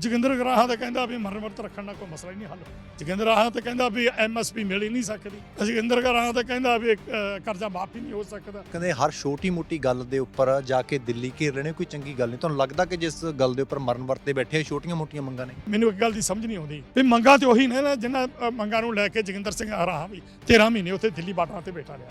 ਜੋਗਿੰਦਰ ਗਰਾਹਾਂ ਤਾਂ ਕਹਿੰਦਾ ਵੀ ਮਰਨ ਵਰਤ ਰੱਖਣ ਨਾਲ ਕੋਈ ਮਸਲਾ ਹੀ ਨਹੀਂ ਹੱਲ। ਜੋਗਿੰਦਰ ਗਰਾਹਾਂ ਤਾਂ ਕਹਿੰਦਾ ਵੀ ਐਮਐਸਪੀ ਮਿਲ ਹੀ ਨਹੀਂ ਸਕਦੀ। ਜੋਗਿੰਦਰ ਗਰਾਹਾਂ ਤਾਂ ਕਹਿੰਦਾ ਵੀ ਕਰਜ਼ਾ ਮਾਫ ਹੀ ਨਹੀਂ ਹੋ ਸਕਦਾ। ਕਹਿੰਦੇ ਹਰ ਛੋਟੀ ਮੋਟੀ ਗੱਲ ਦੇ ਉੱਪਰ ਜਾ ਕੇ ਦਿੱਲੀ ਘੇਰ ਰਹੇ ਨੇ ਕੋਈ ਚੰਗੀ ਗੱਲ ਨਹੀਂ। ਤੁਹਾਨੂੰ ਲੱਗਦਾ ਕਿ ਜਿਸ ਗੱਲ ਦੇ ਉੱਪਰ ਮਰਨ ਵਰਤੇ ਬੈਠੇ ਆ ਛੋਟੀਆਂ ਮੋਟੀਆਂ ਮੰਗਾਂ ਨੇ? ਮੈਨੂੰ ਇੱਕ ਗੱਲ ਦੀ ਸਮਝ ਨਹੀਂ ਆਉਂਦੀ। ਵੀ ਮੰਗਾ ਤੇ ਉਹੀ ਨੇ ਨਾ ਜਿਨ੍ਹਾਂ ਅਹ, ਮੰਗਾਂ ਨੂੰ ਲੈ ਕੇ ਜੋਗਿੰਦਰ ਸਿੰਘ ਹਰਾਹਾਂ ਵੀ 13 ਮਹੀਨੇ ਉੱਥੇ ਦਿੱਲੀ ਬਾਰਡਰਾਂ ਤੇ ਬੈਠਾ ਰਿਹਾ।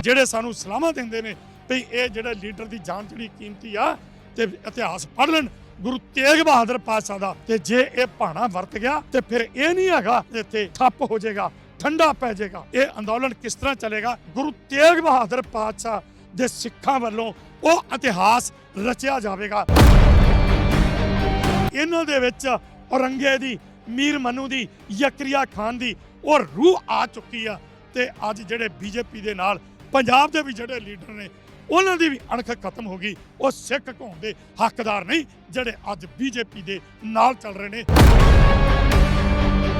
ਜਿਹੜੇ ਸਾਨੂੰ ਸਲਾਹਾਂ ਦਿੰਦੇ ਨੇ ਵੀ ਇਹ ਜਿਹੜਾ ਲੀਡਰ ਦੀ ਜਾਨ ਜਿਹੜੀ ਕੀਮਤੀ ਆ ਤੇ ਇਤਿਹਾਸ ਪੜ੍ਹ ਲੈਣ ਗੁਰੂ ਤੇਗ ਬਹਾਦਰ ਪਾਤਸ਼ਾਹ ਦਾ। ਤੇ ਜੇ ਇਹ ਭਾਣਾ ਵਰਤ ਗਿਆ, ਤੇ ਫਿਰ ਇਹ ਨਹੀਂ ਹੈਗਾ ਇੱਥੇ ਠੱਪ ਹੋ ਜਾਏਗਾ, ਠੰਡਾ ਪੈ ਜਾਏਗਾ। ਇਹ ਅੰਦੋਲਨ ਕਿਸ ਤਰ੍ਹਾਂ ਚੱਲੇਗਾ? ਗੁਰੂ ਤੇਗ ਬਹਾਦਰ ਪਾਤਸ਼ਾਹ ਦੇ ਸਿੱਖਾਂ ਵੱਲੋਂ ਉਹ ਇਤਿਹਾਸ ਰਚਿਆ ਜਾਵੇਗਾ। ਇਹਨਾਂ ਦੇ ਵਿੱਚ ਔਰੰਗੇ ਦੀ, ਮੀਰ ਮਨੂ ਦੀ, ਯਕਰੀਆ ਖਾਨ ਦੀ ਉਹ ਰੂਹ ਆ ਚੁੱਕੀ ਆ। ਤੇ ਅੱਜ ਜਿਹੜੇ ਬੀਜੇਪੀ ਦੇ ਨਾਲ, ਪੰਜਾਬ ਦੇ ਵੀ ਜਿਹੜੇ ਲੀਡਰ ਨੇ ਉਹਨਾਂ ਦੀ ਵੀ ਅਣਖ ਖਤਮ ਹੋ ਗਈ। ਉਹ ਸਿੱਖ ਕੌਮ ਦੇ ਹੱਕਦਾਰ ਨਹੀਂ ਜਿਹੜੇ ਅੱਜ ਬੀਜੇਪੀ ਦੇ ਨਾਲ ਚੱਲ ਰਹੇ ਨੇ।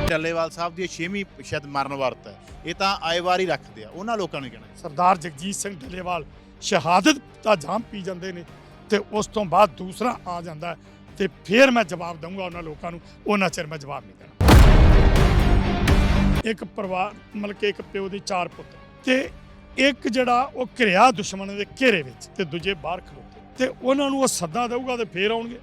ਟੱਲੇਵਾਲ ਸਾਹਿਬ ਦੀ 6ਵੀਂ ਸ਼ਾਇਦ ਮਰਨ ਵਰਤ ਹੈ। ਇਹ ਤਾਂ ਆਏ ਵਾਰ ਹੀ ਰੱਖਦੇ ਆ। ਉਹਨਾਂ ਲੋਕਾਂ ਨੂੰ ਕਹਿਣਾ ਸਰਦਾਰ ਜਗਜੀਤ ਸਿੰਘ ਢੱਲੇਵਾਲ ਸ਼ਹਾਦਤ ਦਾ ਜਾਮ ਪੀ ਜਾਂਦੇ ਨੇ ਤੇ ਉਸ ਤੋਂ ਬਾਅਦ ਦੂਸਰਾ ਆ ਜਾਂਦਾ ਤੇ ਫਿਰ ਮੈਂ ਜਵਾਬ ਦਊਂਗਾ ਉਹਨਾਂ ਲੋਕਾਂ ਨੂੰ। ਉਹਨਾਂ ਚਿਰ ਮੈਂ ਜਵਾਬ ਨਹੀਂ ਦੇਣਾ। ਇੱਕ ਪਰਿਵਾਰ ਮਤਲਬ ਕਿ ਇੱਕ ਪਿਓ ਦੇ ਚਾਰ ਪੁੱਤ। ਤੇ ਇੱਕ ਜਿਹੜਾ ਉਹ ਘਿਰਿਆ ਦੁਸ਼ਮਣ ਦੇ ਘੇਰੇ ਵਿੱਚ ਤੇ ਦੂਜੇ ਬਾਹਰ ਖਲੋਤੇ ਤੇ। ਉਹਨਾਂ ਨੂੰ ਉਹ ਸੱਦਾ ਦੇਊਗਾ ਤੇ ਫੇਰ ਆਉਣਗੇ।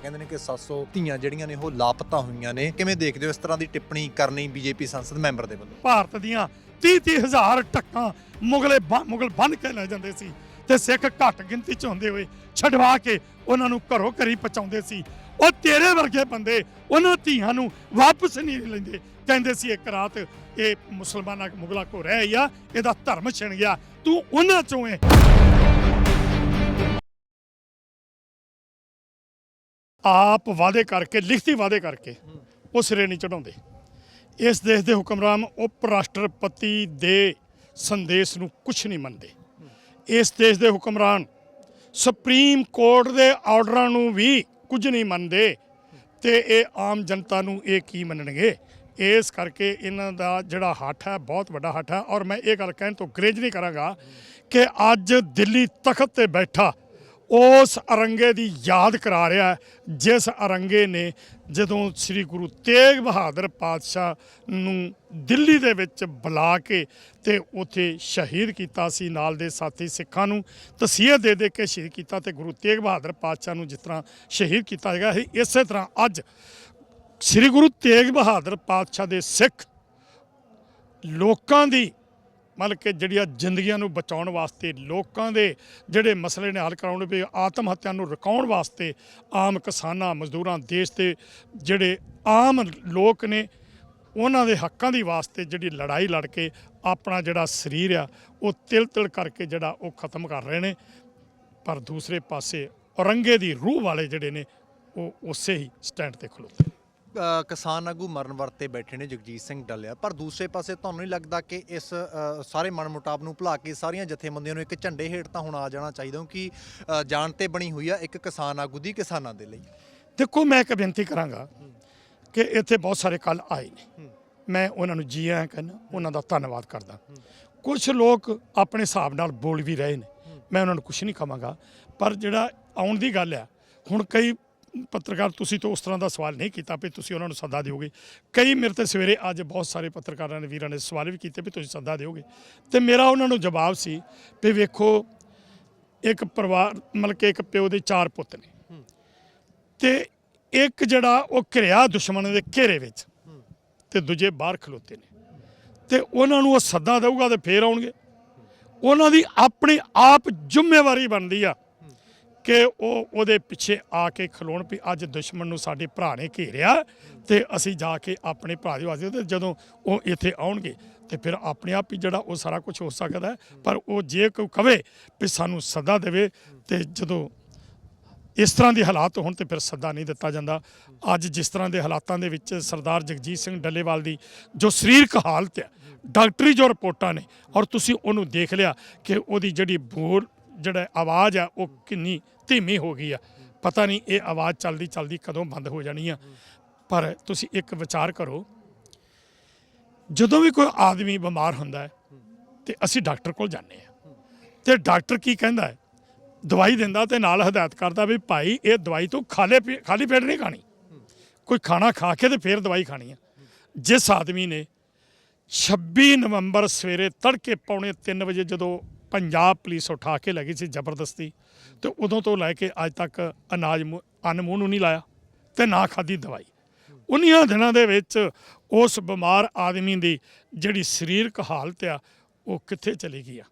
ਕਹਿੰਦੇ ਨੇ ਕਿ 700 ਧੀਆਂ ਜਿਹੜੀਆਂ ਨੇ ਉਹ ਲਾਪਤਾ ਹੋਈਆਂ ਨੇ। ਕਿਵੇਂ ਦੇਖਦੇ ਹੋ ਇਸ ਤਰ੍ਹਾਂ ਦੀ ਟਿੱਪਣੀ ਕਰਨੀ ਬੀਜੇਪੀ ਸੰਸਦ ਮੈਂਬਰ ਦੇ ਵੱਲੋਂ? ਭਾਰਤ ਦੀਆਂ 30 ਹਜ਼ਾਰ ਟੱਕਾਂ ਮੁਗਲੇ ਮੁਗਲ ਬੰਨ ਕੇ ਲੈ ਜਾਂਦੇ ਸੀ ਤੇ ਸਿੱਖ ਘੱਟ ਗਿਣਤੀ ਚ ਹੁੰਦੇ ਹੋਏ ਛਡਵਾ ਕੇ ਉਹਨਾਂ ਨੂੰ ਘਰੋਂ ਘਰੀ ਪਹੁੰਚਾਉਂਦੇ ਸੀ। ਉਹ ਤੇਰੇ ਵਰਗੇ ਬੰਦੇ, ਉਹਨਾਂ ਧੀਆਂ ਨੂੰ ਵਾਪਸ ਨਹੀਂ ਲੈਂਦੇ। ਕਹਿੰਦੇ ਸੀ, ਇੱਕ ਰਾਤ ਇਹ ਮੁਸਲਮਾਨਾਂ ਮੁਗਲਾਂ ਕੋ ਰਹਿ ਆ, ਇਹਦਾ ਧਰਮ ਛਿਣ ਗਿਆ, ਤੂੰ ਉਹਨਾਂ ਚੋਂ ਏ। ਆਪ ਵਾਅਦੇ ਕਰਕੇ, ਲਿਖਤੀ ਵਾਅਦੇ ਕਰਕੇ ਉਹ ਸਿਰੇ ਨਹੀਂ ਚੜਾਉਂਦੇ ਇਸ ਦੇਸ਼ ਦੇ ਹੁਕਮਰਾਨ ਉਪ ਰਾਸ਼ਟਰਪਤੀ ਦੇ ਸੰਦੇਸ਼ ਨੂੰ ਕੁਝ ਨਹੀਂ ਮੰਨਦੇ। ਇਸ ਦੇਸ਼ ਦੇ ਹੁਕਮਰਾਨ ਸੁਪਰੀਮ ਕੋਰਟ ਦੇ ਆਰਡਰਾਂ ਨੂੰ ਵੀ ਕੁਝ ਨਹੀਂ ਮੰਨਦੇ। ਤੇ ਇਹ ਆਮ ਜਨਤਾ ਨੂੰ ਇਹ ਕੀ ਮੰਨਣਗੇ? ਇਸ ਕਰਕੇ ਇਹਨਾਂ ਦਾ ਜਿਹੜਾ ਹੱਠ ਹੈ, ਬਹੁਤ ਵੱਡਾ ਹੱਠ ਹੈ। ਔਰ ਮੈਂ ਇਹ ਗੱਲ ਕਹਿਣ ਤੋਂ ਗਰੇਜ ਨਹੀਂ ਕਰਾਂਗਾ ਕਿ ਅੱਜ ਦਿੱਲੀ ਤਖਤ ਤੇ ਬੈਠਾ ਉਸ ਅਰੰਗੇ ਦੀ ਯਾਦ ਕਰਾ ਰਿਹਾ ਜਿਸ ਅਰੰਗੇ ਨੇ ਜਦੋਂ ਸ੍ਰੀ ਗੁਰੂ ਤੇਗ ਬਹਾਦਰ ਪਾਤਸ਼ਾਹ ਨੂੰ ਦਿੱਲੀ ਦੇ ਵਿੱਚ ਬੁਲਾ ਕੇ ਤੇ ਉੱਥੇ ਸ਼ਹੀਦ ਕੀਤਾ ਸੀ, ਨਾਲ ਦੇ ਸਾਥੀ ਸਿੱਖਾਂ ਨੂੰ ਤਸੀਹੇ ਦੇ ਦੇ ਕੇ ਸ਼ਹੀਦ ਕੀਤਾ ਤੇ ਗੁਰੂ ਤੇਗ ਬਹਾਦਰ ਪਾਤਸ਼ਾਹ ਨੂੰ ਜਿਸ ਤਰ੍ਹਾਂ ਸ਼ਹੀਦ ਕੀਤਾ ਗਿਆ ਸੀ, ਇਸੇ ਤਰ੍ਹਾਂ ਅੱਜ ਸ੍ਰੀ ਗੁਰੂ ਤੇਗ ਬਹਾਦਰ ਪਾਤਸ਼ਾਹ ਦੇ ਸਿੱਖ ਲੋਕਾਂ ਦੀ ਮਤਲਬ ਕਿ ਜਿਹੜੀਆਂ ਜ਼ਿੰਦਗੀਆਂ ਨੂੰ ਬਚਾਉਣ ਵਾਸਤੇ, ਲੋਕਾਂ ਦੇ ਜਿਹੜੇ ਮਸਲੇ ਨੇ ਹੱਲ ਕਰਾਉਣ ਵੀ ਆਤਮ ਹੱਤਿਆ ਨੂੰ ਰੁਕਾਉਣ ਵਾਸਤੇ ਆਮ ਕਿਸਾਨਾਂ, ਮਜ਼ਦੂਰਾਂ, ਦੇਸ਼ ਦੇ ਜਿਹੜੇ ਆਮ ਲੋਕ ਨੇ, ਉਹਨਾਂ ਦੇ ਹੱਕਾਂ ਦੀ ਵਾਸਤੇ ਜਿਹੜੀ ਲੜਾਈ ਲੜ ਕੇ ਆਪਣਾ ਜਿਹੜਾ ਸਰੀਰ ਆ, ਉਹ ਤਿਲ ਤਿਲ ਕਰਕੇ ਜਿਹੜਾ ਉਹ ਖਤਮ ਕਰ ਰਹੇ ਨੇ। ਪਰ ਦੂਸਰੇ ਪਾਸੇ ਔਰੰਗੇ ਦੀ ਰੂਹ ਵਾਲੇ ਜਿਹੜੇ ਨੇ, ਉਹ ਉਸੇ ਹੀ ਸਟੈਂਡ ਤੇ ਖਲੋਤੇ ਕਿਸਾਨ ਆਗੂ ਮਰਨ ਵਰਤੇ ਬੈਠੇ ਨੇ ਜਗਜੀਤ ਸਿੰਘ ਡੱਲਿਆ। ਪਰ ਦੂਸਰੇ ਪਾਸੇ ਤੁਹਾਨੂੰ ਨਹੀਂ ਲੱਗਦਾ ਕਿ ਇਸ ਸਾਰੇ ਮਨਮੁਟਾਵ ਨੂੰ ਭੁਲਾ ਕੇ ਸਾਰੀਆਂ ਜਥੇਬੰਦੀਆਂ ਨੂੰ ਇੱਕ ਝੰਡੇ ਹੇਠ ਤਾਂ ਹੁਣ ਆ ਜਾਣਾ ਚਾਹੀਦਾ ਕਿਉਂਕਿ ਅ, ਜਾਣ ਤੇ ਬਣੀ ਹੋਈ ਆ ਇੱਕ ਕਿਸਾਨ ਆਗੂ ਦੀ ਕਿਸਾਨਾਂ ਦੇ ਲਈ। ਦੇਖੋ ਮੈਂ ਇੱਕ ਬੇਨਤੀ ਕਰਾਂਗਾ ਕਿ ਇੱਥੇ ਬਹੁਤ ਸਾਰੇ ਕੱਲ ਆਏ ਨੇ। ਮੈਂ ਉਹਨਾਂ ਨੂੰ ਜੀ ਆਇਆਂ ਕਹਿੰਦਾ ਉਹਨਾਂ ਦਾ ਧੰਨਵਾਦ ਕਰਦਾ। ਕੁਝ ਲੋਕ ਆਪਣੇ ਹਿਸਾਬ ਨਾਲ ਬੋਲ ਵੀ ਰਹੇ ਨੇ। ਮੈਂ ਉਹਨਾਂ ਨੂੰ ਕੁਝ ਨਹੀਂ ਕਹਾਂਗਾ। ਪਰ ਜਿਹੜਾ ਆਉਣ ਦੀ ਗੱਲ ਆ ਹੁਣ ਕਈ ਪੱਤਰਕਾਰ ਤੁਸੀਂ ਤਾਂ ਉਸ ਤਰ੍ਹਾਂ ਦਾ ਸਵਾਲ ਨਹੀਂ ਕੀਤਾ ਵੀ ਤੁਸੀਂ ਉਹਨਾਂ ਨੂੰ ਸੱਦਾ ਦਿਓਗੇ। ਕਈ ਮੇਰੇ ਤੇ ਸਵੇਰੇ ਅੱਜ ਬਹੁਤ ਸਾਰੇ ਪੱਤਰਕਾਰਾਂ ਨੇ ਵੀਰਾਂ ਨੇ ਸਵਾਲ ਵੀ ਕੀਤੇ ਵੀ ਤੁਸੀਂ ਸੱਦਾ ਦਿਓਗੇ। ਤੇ ਮੇਰਾ ਉਹਨਾਂ ਨੂੰ ਜਵਾਬ ਸੀ ਵੀ ਵੇਖੋ ਇੱਕ ਪਰਿਵਾਰ ਮਤਲਬ ਕਿ ਇੱਕ ਪਿਓ ਦੇ ਚਾਰ ਪੁੱਤ ਨੇ। ਤੇ ਇੱਕ ਜਿਹੜਾ ਉਹ ਘਿਰਿਆ ਦੁਸ਼ਮਣ ਦੇ ਘੇਰੇ ਵਿੱਚ ਤੇ ਦੂਜੇ ਬਾਹਰ ਖਲੋਤੇ ਨੇ। ਤੇ ਉਹਨਾਂ ਨੂੰ ਉਹ ਸੱਦਾ ਦੇਊਗਾ ਤੇ ਫੇਰ ਆਉਣਗੇ। ਉਹਨਾਂ ਦੀ ਆਪਣੀ ਆਪ ਜ਼ਿੰਮੇਵਾਰੀ ਬਣਦੀ ਆ। ਕਿ ਉਹ ਉਹਦੇ ਪਿੱਛੇ ਆ ਕੇ ਖਲੋਣ ਵੀ ਅੱਜ ਦੁਸ਼ਮਣ ਨੂੰ ਸਾਡੇ ਭਰਾ ਨੇ ਘੇਰਿਆ ਤੇ ਅਸੀਂ ਜਾ ਕੇ ਆਪਣੇ ਭਰਾ ਦੇ ਵਾਸਤੇ ਤੇ ਜਦੋਂ ਉਹ ਇੱਥੇ ਆਉਣਗੇ ਤੇ ਫਿਰ ਆਪਣੇ ਆਪ ਹੀ ਜਿਹੜਾ ਉਹ ਸਾਰਾ ਕੁਝ ਹੋ ਸਕਦਾ ਪਰ ਉਹ ਜੇ ਕੋਈ ਕਵੇ ਵੀ ਸਾਨੂੰ ਸੱਦਾ ਦੇਵੇ ਤੇ ਜਦੋਂ ਇਸ ਤਰ੍ਹਾਂ ਦੇ ਹਾਲਾਤ ਹੋਣ ਤੇ ਫਿਰ ਸੱਦਾ ਨਹੀਂ ਦਿੱਤਾ ਜਾਂਦਾ। ਅੱਜ ਜਿਸ ਤਰ੍ਹਾਂ ਦੇ ਹਾਲਾਤਾਂ ਦੇ ਵਿੱਚ ਸਰਦਾਰ ਜਗਜੀਤ ਸਿੰਘ ਡੱਲੇਵਾਲ ਦੀ ਜੋ ਸਰੀਰਕ ਹਾਲਤ ਹੈ, ਡਾਕਟਰੀ ਜੋ ਰਿਪੋਰਟਾਂ ਨੇ ਔਰ ਤੁਸੀਂ ਉਹਨੂੰ ਦੇਖ ਲਿਆ ਕਿ ਉਹਦੀ ਜਿਹੜੀ ਬੋਲ ਜਿਹੜਾ ਆਵਾਜ਼ ਆ, ਉਹ ਕਿੰਨੀ ਧੀਮੀ ਹੋ ਗਈ ਆ। ਪਤਾ ਨਹੀਂ ਇਹ ਆਵਾਜ਼ ਚੱਲਦੀ ਚੱਲਦੀ ਕਦੋਂ ਬੰਦ ਹੋ ਜਾਣੀ ਆ। ਪਰ ਤੁਸੀਂ ਇੱਕ ਵਿਚਾਰ ਕਰੋ, ਜਦੋਂ ਵੀ ਕੋਈ ਆਦਮੀ ਬਿਮਾਰ ਹੁੰਦਾ ਹੈ ਤੇ ਅਸੀਂ ਡਾਕਟਰ ਕੋਲ ਜਾਂਦੇ ਆ ਤੇ ਡਾਕਟਰ ਕੀ ਕਹਿੰਦਾ ਹੈ? ਦਵਾਈ ਦਿੰਦਾ ਤੇ ਨਾਲ ਹਦਾਇਤ ਕਰਦਾ ਵੀ ਭਾਈ ਇਹ ਦਵਾਈ ਤੂੰ ਖਾਲੇ ਪੇ- ਖਾਲੀ ਪੇਟ ਨਹੀਂ ਖਾਣੀ। ਕੋਈ ਖਾਣਾ ਖਾ ਕੇ ਤੇ ਫਿਰ ਦਵਾਈ ਖਾਣੀ ਆ। ਜਿਸ ਆਦਮੀ ਨੇ 26 ਨਵੰਬਰ ਸਵੇਰੇ ਤੜਕੇ ਪੌਣੇ 3 ਵਜੇ ਜਦੋਂ ਪੰਜਾਬ ਪੁਲਿਸ ਉਠਾ ਕੇ ਲੈ ਗਈ ਸੀ ਜ਼ਬਰਦਸਤੀ ਤੇ ਉਦੋਂ ਤੋਂ ਲੈ ਕੇ ਅੱਜ ਤੱਕ ਅਨਾਜ ਮੂੰਹ- ਅੰਨ ਮੂੰਹ ਨੂੰ ਨਹੀਂ ਲਾਇਆ ਤੇ ਨਾ ਖਾਦੀ ਦਵਾਈ। ਉਨੀਆਂ ਦਿਨਾਂ ਦੇ ਵਿੱਚ ਉਸ ਬਿਮਾਰ ਆਦਮੀ ਦੀ ਜਿਹੜੀ ਸਰੀਰਕ ਹਾਲਤ ਆ, ਉਹ ਕਿੱਥੇ ਚਲੀ ਗਈ ਆ?